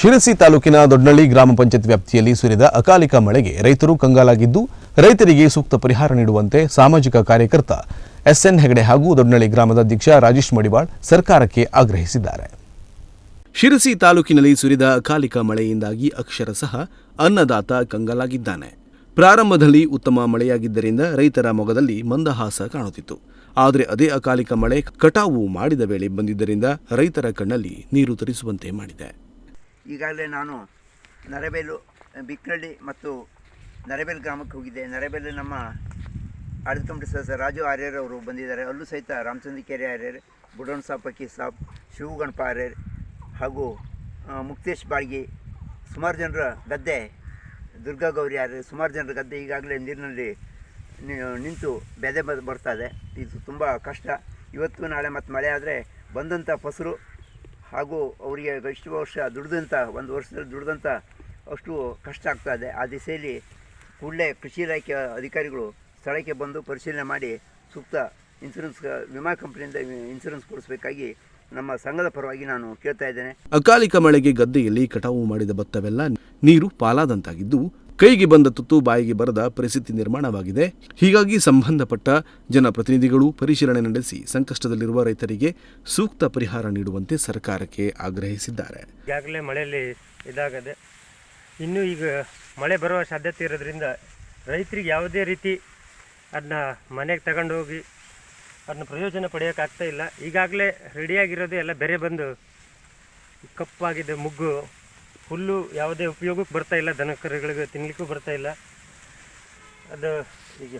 ಶಿರಸಿ ತಾಲೂಕಿನ ದೊಡ್ಡನಳ್ಳಿ ಗ್ರಾಮ ಪಂಚಾಯತ್ ವ್ಯಾಪ್ತಿಯಲ್ಲಿ ಸುರಿದ ಅಕಾಲಿಕ ಮಳೆಗೆ ರೈತರು ಕಂಗಾಲಾಗಿದ್ದು, ರೈತರಿಗೆ ಸೂಕ್ತ ಪರಿಹಾರ ನೀಡುವಂತೆ ಸಾಮಾಜಿಕ ಕಾರ್ಯಕರ್ತ ಎಸ್ಎನ್ ಹೆಗಡೆ ಹಾಗೂ ದೊಡ್ಡನಳ್ಳಿ ಗ್ರಾಮದ ಅಧ್ಯಕ್ಷ ರಾಜೇಶ್ ಮಡಿವಾಳ್ ಸರ್ಕಾರಕ್ಕೆ ಆಗ್ರಹಿಸಿದ್ದಾರೆ. ಶಿರಸಿ ತಾಲೂಕಿನಲ್ಲಿ ಸುರಿದ ಅಕಾಲಿಕ ಮಳೆಯಿಂದಾಗಿ ಅಕ್ಷರಶಃ ಅನ್ನದಾತ ಕಂಗಾಲಾಗಿದ್ದಾನೆ. ಪ್ರಾರಂಭದಲ್ಲಿ ಉತ್ತಮ ಮಳೆಯಾಗಿದ್ದರಿಂದ ರೈತರ ಮೊಗದಲ್ಲಿ ಮಂದಹಾಸ ಕಾಣುತ್ತಿತ್ತು. ಆದರೆ ಅದೇ ಅಕಾಲಿಕ ಮಳೆ ಕಟಾವು ಮಾಡಿದ ವೇಳೆ ಬಂದಿದ್ದರಿಂದ ರೈತರ ಕಣ್ಣಲ್ಲಿ ನೀರು ತರಿಸುವಂತೆ ಮಾಡಿದೆ. ಈಗಾಗಲೇ ನಾನು ನರಬೇಲು ಬಿಕ್ನಳ್ಳಿ ಮತ್ತು ನರಬೇಲ್ ಗ್ರಾಮಕ್ಕೆ ಹೋಗಿದ್ದೆ. ನರಬೇಲು ನಮ್ಮ ಆಡಳಿತ ಸದಸ್ಯ ರಾಜು ಆರ್ಯರ್ ಅವರು ಬಂದಿದ್ದಾರೆ. ಅಲ್ಲೂ ಸಹಿತ ರಾಮಚಂದ್ರ ಕೆರೆ ಆರ್ಯರ್, ಬುಡೋನ್ ಸಾಬ್ ಪಕ್ಕಿ ಸಾಬ್, ಶಿವಗಣಪ ಆರ್ಯರ್ ಹಾಗೂ ಮುಕ್ತೇಶ್ ಬಾಳ್ಗಿ, ಸುಮಾರು ಜನರ ಗದ್ದೆ, ದುರ್ಗಾ ಗೌರಿ ಆರ್ಯರ್, ಸುಮಾರು ಜನರ ಗದ್ದೆ ಈಗಾಗಲೇ ನೀರಿನಲ್ಲಿ ನಿಂತು ಬೆದೆ ಬರ್ತಾ ಇದೆ. ಇದು ತುಂಬ ಕಷ್ಟ. ಇವತ್ತು ನಾಳೆ ಮತ್ತು ಮಳೆ ಆದರೆ ಬಂದಂಥ ಫಸಲು ಹಾಗೂ ಅವರಿಗೆ ಎಷ್ಟು ವರ್ಷ ದುಡ್ದಂಥ ಒಂದು ವರ್ಷದಲ್ಲಿ ದುಡ್ದಂಥ ಅಷ್ಟು ಕಷ್ಟ ಆಗ್ತಾ ಇದೆ. ಆ ದಿಸೆಯಲ್ಲಿ ಕೂಡಲೇ ಕೃಷಿ ಇಲಾಖೆ ಅಧಿಕಾರಿಗಳು ಸ್ಥಳಕ್ಕೆ ಬಂದು ಪರಿಶೀಲನೆ ಮಾಡಿ ಸೂಕ್ತ ಇನ್ಸೂರೆನ್ಸ್ ವಿಮಾ ಕಂಪನಿಯಿಂದ ಇನ್ಸೂರೆನ್ಸ್ ಕೊಡಿಸಬೇಕಾಗಿ ನಮ್ಮ ಸಂಘದ ಪರವಾಗಿ ನಾನು ಕೇಳ್ತಾ ಇದ್ದೇನೆ. ಅಕಾಲಿಕ ಮಳೆಗೆ ಗದ್ದೆಯಲ್ಲಿ ಕಟಾವು ಮಾಡಿದ ಭತ್ತವೆಲ್ಲ ನೀರು ಪಾಲಾದಂತಾಗಿದ್ದು ಕೈಗೆ ಬಂದ ತುತ್ತು ಬಾಯಿಗೆ ಬರದ ಪರಿಸ್ಥಿತಿ ನಿರ್ಮಾಣವಾಗಿದೆ. ಹೀಗಾಗಿ ಸಂಬಂಧಪಟ್ಟ ಜನಪ್ರತಿನಿಧಿಗಳು ಪರಿಶೀಲನೆ ನಡೆಸಿ ಸಂಕಷ್ಟದಲ್ಲಿರುವ ರೈತರಿಗೆ ಸೂಕ್ತ ಪರಿಹಾರ ನೀಡುವಂತೆ ಸರ್ಕಾರಕ್ಕೆ ಆಗ್ರಹಿಸಿದ್ದಾರೆ. ಈಗಾಗಲೇ ಮಳೆಯಲ್ಲಿ ಇದಾಗದೆ ಇನ್ನು ಈಗ ಮಳೆ ಬರುವ ಸಾಧ್ಯತೆ ಇರೋದ್ರಿಂದ ರೈತರಿಗೆ ಯಾವುದೇ ರೀತಿ ಅದನ್ನ ಮನೆಗೆ ತಗೊಂಡೋಗಿ ಅದನ್ನ ಪ್ರಯೋಜನ ಪಡೆಯೋಕ್ಕಾಗ್ತಾ ಇಲ್ಲ. ಈಗಾಗಲೇ ರೆಡಿಯಾಗಿರೋದು ಎಲ್ಲ ಬೆರೆ ಬಂದು ಕಪ್ಪಾಗಿದೆ, ಮುಗ್ಗು. ಹುಲ್ಲು ಯಾವುದೇ ಉಪಯೋಗಕ್ಕೆ ಬರ್ತಾ ಇಲ್ಲ ದನ ಕರುಗಳಿಗೆ ತಿನ್ನಲಿಕ್ಕೂ ಬರ್ತಾ ಇಲ್ಲ. ಅದು ಈಗ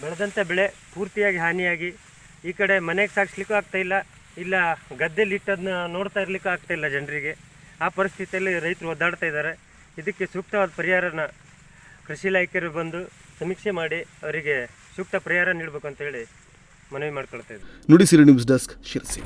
ಬೆಳೆದಂಥ ಬೆಳೆ ಪೂರ್ತಿಯಾಗಿ ಹಾನಿಯಾಗಿ ಈ ಕಡೆ ಮನೆಗೆ ಸಾಗಿಸ್ಲಿಕ್ಕೂ ಆಗ್ತಾ ಇಲ್ಲ ಇಲ್ಲ ಗದ್ದೆಲಿ ಇಟ್ಟದನ್ನ ನೋಡ್ತಾ ಇರಲಿಕ್ಕೂ ಆಗ್ತಾ ಇಲ್ಲ ಜನರಿಗೆ. ಆ ಪರಿಸ್ಥಿತಿಯಲ್ಲಿ ರೈತರು ಒದ್ದಾಡ್ತಾ ಇದ್ದಾರೆ. ಇದಕ್ಕೆ ಸೂಕ್ತವಾದ ಪರಿಹಾರನ ಕೃಷಿ ಇಲಾಖೆಯರು ಬಂದು ಸಮೀಕ್ಷೆ ಮಾಡಿ ಅವರಿಗೆ ಸೂಕ್ತ ಪರಿಹಾರ ನೀಡಬೇಕು ಅಂತೇಳಿ ಮನವಿ ಮಾಡ್ಕೊಳ್ತಾ ಇದ್ದಾರೆ. Nudisiri news desk Sirsi.